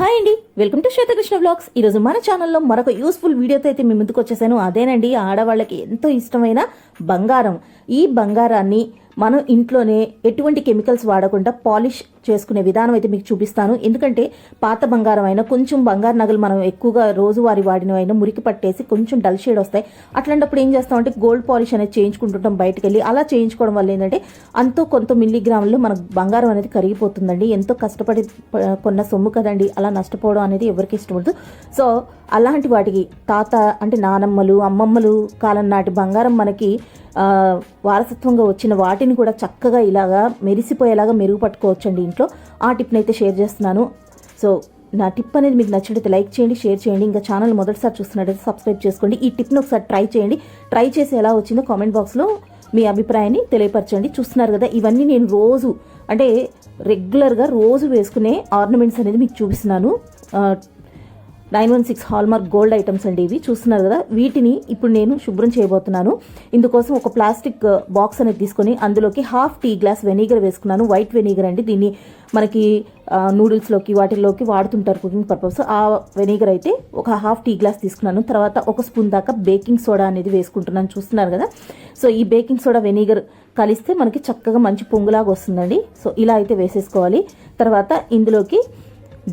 Hi అండి welcome to Swetha Krishna blogs. ఈరోజు మన ఛానల్లో మరొక యూస్ఫుల్ వీడియోతో అయితే మీ ముందుకు వచ్చేసాను. అదేనండి ఆడవాళ్ళకి ఎంతో ఇష్టమైన బంగారం. ఈ బంగారాన్ని మనం ఇంట్లోనే ఎటువంటి కెమికల్స్ వాడకుండా పాలిష్ చేసుకునే విధానం అయితే మీకు చూపిస్తాను. ఎందుకంటే పాత బంగారం అయినా కొంచెం బంగారు నగలు మనం ఎక్కువగా రోజువారీ వాడినవైనా మురికి పట్టేసి కొంచెం డల్ షేడ్ వస్తాయి. అట్లాంటప్పుడు ఏం చేస్తామంటే గోల్డ్ పాలిష్ అనేది చేయించుకుంటుంటాం బయటకు వెళ్ళి అలా చేయించుకోవడం వల్ల ఏంటంటే అంతో కొంత మిల్లీగ్రాములు మన బంగారం అనేది కరిగిపోతుందండి. ఎంతో కష్టపడి కొన్న సొమ్ము కదండి. అలా నష్టపోవడం అనేది ఎవరికి ఇష్టపడదు సో అలాంటి వాటికి తాత అంటే నానమ్మలు అమ్మమ్మలు కాలం నాటి బంగారం మనకి వారసత్వంగా వచ్చిన వాటిని కూడా చక్కగా ఇలాగా మెరిసిపోయేలాగా మెరుగుపట్టుకోవచ్చండి ఇంట్లో. ఆ టిప్ని అయితే షేర్ చేస్తున్నాను. సో నా టిప్ అనేది మీకు నచ్చినట్లయితే లైక్ చేయండి షేర్ చేయండి. ఇంకా ఛానల్ మొదటిసారి చూస్తున్నట్టయితే సబ్స్క్రైబ్ చేసుకోండి. ఈ టిప్ని ఒకసారి ట్రై చేయండి. ట్రై చేసి ఎలా వచ్చిందో కామెంట్ బాక్స్లో మీ అభిప్రాయాన్ని తెలియపరచండి. చూస్తున్నారు కదా ఇవన్నీ నేను రోజు అంటే రెగ్యులర్గా రోజు వేసుకునే ఆర్నమెంట్స్ అనేది మీకు చూపిస్తున్నాను. Nine one six hallmark gold items అండి ఇవి. చూస్తున్నారు కదా వీటిని ఇప్పుడు నేను శుభ్రం చేయబోతున్నాను. ఇందుకోసం ఒక ప్లాస్టిక్ uh, బాక్స్ అనేది తీసుకొని అందులోకి హాఫ్ టీ గ్లాస్ వెనిగర్ వేసుకున్నాను. వైట్ వెనిగర్ అండి. దీన్ని మనకి uh, నూడిల్స్లోకి వాటిల్లోకి వాడుతుంటారు కుకింగ్ పర్పస్ ఆ వెనిగర్ అయితే ఒక హాఫ్ టీ గ్లాస్ తీసుకున్నాను. తర్వాత ఒక స్పూన్ దాకా బేకింగ్ సోడా అనేది వేసుకుంటున్నాను. చూస్తున్నారు కదా. సో ఈ బేకింగ్ సోడా వెనిగర్ కలిస్తే మనకి చక్కగా మంచి పొంగులాగా వస్తుందండి. సో ఇలా అయితే వేసేసుకోవాలి. తర్వాత ఇందులోకి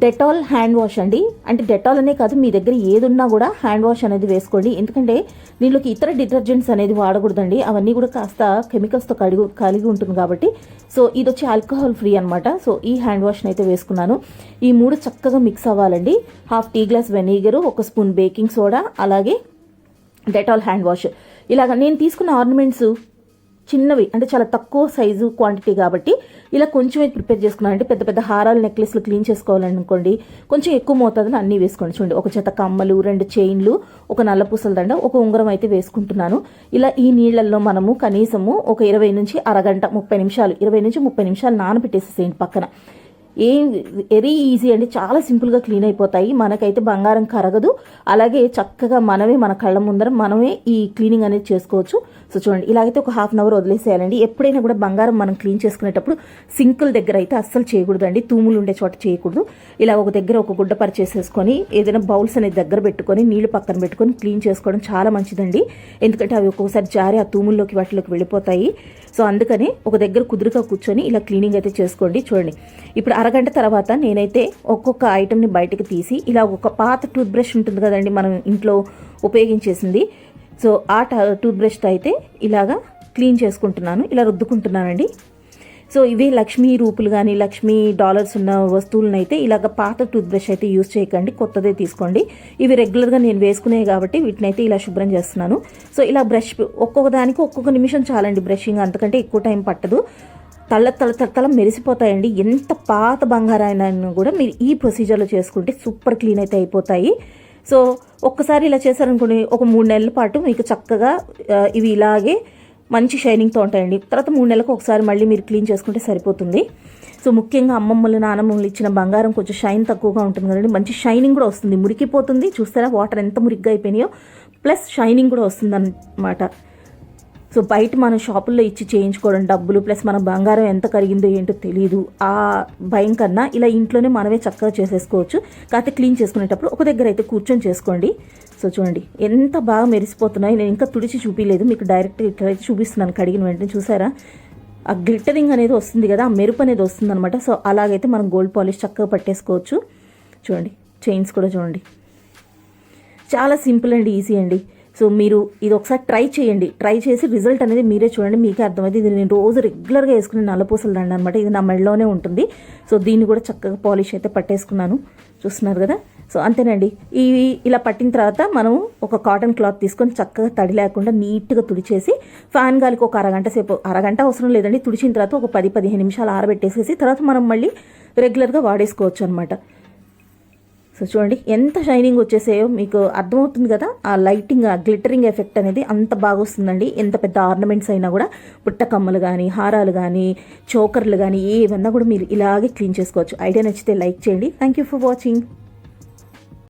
డెటాల్ హ్యాండ్ వాష్ అండి. అంటే డెటాల్ అనే కాదు మీ దగ్గర ఏది ఉన్నా కూడా హ్యాండ్ వాష్ అనేది వేసుకోండి. ఎందుకంటే దీనిలోకి ఇతర డిటర్జెంట్స్ అనేది వాడకూడదండి. అవన్నీ కూడా కాస్త కెమికల్స్తో కడిగి కలిగి ఉంటుంది కాబట్టి. సో ఇది వచ్చి ఆల్కహాల్ ఫ్రీ అనమాట సో ఈ హ్యాండ్ వాష్ని అయితే వేసుకున్నాను. ఈ మూడు చక్కగా మిక్స్ అవ్వాలండి. హాఫ్ టీ గ్లాస్ వెనిగర్ ఒక స్పూన్ బేకింగ్ సోడా అలాగే డెటాల్ హ్యాండ్ వాష్. ఇలాగ నేను తీసుకున్న ఆర్నమెంట్స్ చిన్నవి అంటే చాలా తక్కువ సైజు క్వాంటిటీ కాబట్టి ఇలా కొంచెం ప్రిపేర్ చేసుకున్నాను అంటే పెద్ద పెద్ద హారాలు నెక్లెస్లు క్లీన్ చేసుకోవాలనుకోండి కొంచెం ఎక్కువ మోతాదులో అన్నీ వేసుకోండి. చూడండి ఒక చేత కమ్మలు రెండు చైన్లు ఒక నల్ల పూసల దండ ఒక ఉంగరం అయితే వేసుకుంటున్నాను. ఇలా ఈ నీళ్ళల్లో మనము కనీసము ఒక ఇరవై నుంచి అరగంట ముప్పై నిమిషాలు ఇరవై నుంచి ముప్పై నిమిషాలు నానబెట్టేసేసేయండి పక్కన. ఏం వెరీ ఈజీ అండి. చాలా సింపుల్గా క్లీన్ అయిపోతాయి. మనకైతే బంగారం కరగదు. అలాగే చక్కగా మనమే మన కళ్ళ ముందర మనమే ఈ క్లీనింగ్ అనేది చేసుకోవచ్చు. సో చూడండి ఇలాగైతే ఒక హాఫ్ అన్ అవర్ వదిలేసేయాలండి. ఎప్పుడైనా కూడా బంగారం మనం క్లీన్ చేసుకునేటప్పుడు సింకుల దగ్గర అయితే అస్సలు చేయకూడదండి. తూములు ఉండే చోట చేయకూడదు. ఇలా ఒక దగ్గర ఒక గుడ్డ పరిచేసేసుకొని ఏదైనా బౌల్స్ అనేది దగ్గర పెట్టుకొని నీళ్ళు పక్కన పెట్టుకొని క్లీన్ చేసుకోవడం చాలా మంచిదండి. ఎందుకంటే అవి ఒక్కొక్కసారి జారి ఆ తూముల్లోకి వాటిలోకి వెళ్ళిపోతాయి. సో అందుకని ఒక దగ్గర కుదురుగా కూర్చొని ఇలా క్లీనింగ్ అయితే చేసుకోండి. చూడండి ఇప్పుడు అరగంట తర్వాత నేనైతే ఒక్కొక్క ఐటెంని బయటకు తీసి ఇలా ఒక పాత టూత్ బ్రష్ ఉంటుంది కదండి మనం ఇంట్లో ఉపయోగించేసింది. సో ఆ టూత్ బ్రష్తో అయితే ఇలాగా క్లీన్ చేసుకుంటున్నాను ఇలా రుద్దుకుంటున్నానండి. సో ఇవి లక్ష్మీ రూపులు కానీ లక్ష్మీ డాలర్స్ ఉన్న వస్తువులను అయితే ఇలాగ పాత టూత్ బ్రష్ అయితే యూజ్ చేయకండి కొత్తదే తీసుకోండి. ఇవి రెగ్యులర్గా నేను వేసుకునే కాబట్టి వీటిని అయితే ఇలా శుభ్రం చేస్తున్నాను. సో ఇలా బ్రష్ ఒక్కొక్క దానికి ఒక్కొక్క నిమిషం చాలండి బ్రషింగ్ అంతకంటే ఎక్కువ టైం పట్టదు. తల్ల తల తల మెరిసిపోతాయండి. ఎంత పాత బంగారాన్ని కూడా మీరు ఈ ప్రొసీజర్లో చేసుకుంటే సూపర్ క్లీన్ అయితే అయిపోతాయి. సో ఒక్కసారి ఇలా చేశారనుకోండి ఒక మూడు నెలల పాటు మీకు చక్కగా ఇవి ఇలాగే మంచి షైనింగ్తో ఉంటాయండి. తర్వాత మూడు నెలలకు ఒకసారి మళ్ళీ మీరు క్లీన్ చేసుకుంటే సరిపోతుంది. సో ముఖ్యంగా అమ్మమ్మలు నానమ్మలు ఇచ్చిన బంగారం కొంచెం షైన్ తక్కువగా ఉంటుంది కదండి. మంచి షైనింగ్ కూడా వస్తుంది. మురికిపోతుంది. చూస్తారా? వాటర్ ఎంత మురిగ్గా అయిపోయినాయో. ప్లస్ షైనింగ్ కూడా వస్తుంది అన్నమాట సో బయట మనం షాపుల్లో ఇచ్చి చేయించుకోవడం డబ్బులు ప్లస్ మన బంగారం ఎంత కరిగిందో ఏంటో తెలియదు ఆ భయం కన్నా ఇలా ఇంట్లోనే మనమే చక్కగా చేసేసుకోవచ్చు. కాకపోతే క్లీన్ చేసుకునేటప్పుడు ఒక దగ్గర అయితే కూర్చొని చేసుకోండి. సో చూడండి ఎంత బాగా మెరిసిపోతున్నాయి. నేను ఇంకా తుడిచి చూపించలేదు మీకు డైరెక్ట్ ఇట్లా అయితే చూపిస్తున్నాను. కడిగిన వెంటనే చూసారా? ఆ గ్లిటరింగ్ అనేది వస్తుంది కదా ఆ మెరుపు అనేది వస్తుంది అనమాట సో అలాగైతే మనం గోల్డ్ పాలిష్ చక్కగా పట్టేసుకోవచ్చు. చూడండి చైన్స్ కూడా చూడండి. చాలా సింపుల్ అండ్ ఈజీ అండి. సో మీరు ఇది ఒకసారి ట్రై చేయండి. ట్రై చేసి రిజల్ట్ అనేది మీరే చూడండి. మీకే అర్థమైంది ఇది నేను రోజు రెగ్యులర్గా వేసుకునే నల్లపూసలు దండ అనమాట ఇది నా మెడలోనే ఉంటుంది. సో దీన్ని కూడా చక్కగా పాలిష్ అయితే పట్టేసుకున్నాను. చూస్తున్నారు కదా? సో అంతేనండి. ఇవి ఇలా పట్టిన తర్వాత మనం ఒక కాటన్ క్లాత్ తీసుకొని చక్కగా తడి లేకుండా నీట్గా తుడిచేసి ఫ్యాన్ గాలికి ఒక అరగంట సేపు అరగంట అవసరం లేదండి. తుడిచిన తర్వాత ఒక పది పదిహేను నిమిషాలు ఆరబెట్టేసేసి తర్వాత మనం మళ్ళీ రెగ్యులర్గా వాడేసుకోవచ్చు అనమాట సో చూడండి ఎంత షైనింగ్ వచ్చేసాయో మీకు అర్థమవుతుంది కదా? ఆ లైటింగ్ ఆ గ్లిటరింగ్ ఎఫెక్ట్ అనేది అంత బాగా వస్తుందండి ఎంత పెద్ద ఆర్నమెంట్స్ అయినా కూడా పుట్టకమ్మలు కానీ హారాలు కానీ చోకర్లు కానీ ఏమన్నా కూడా మీరు ఇలాగే క్లీన్ చేసుకోవచ్చు. ఐడియా నచ్చితే లైక్ చేయండి. Thank you for watching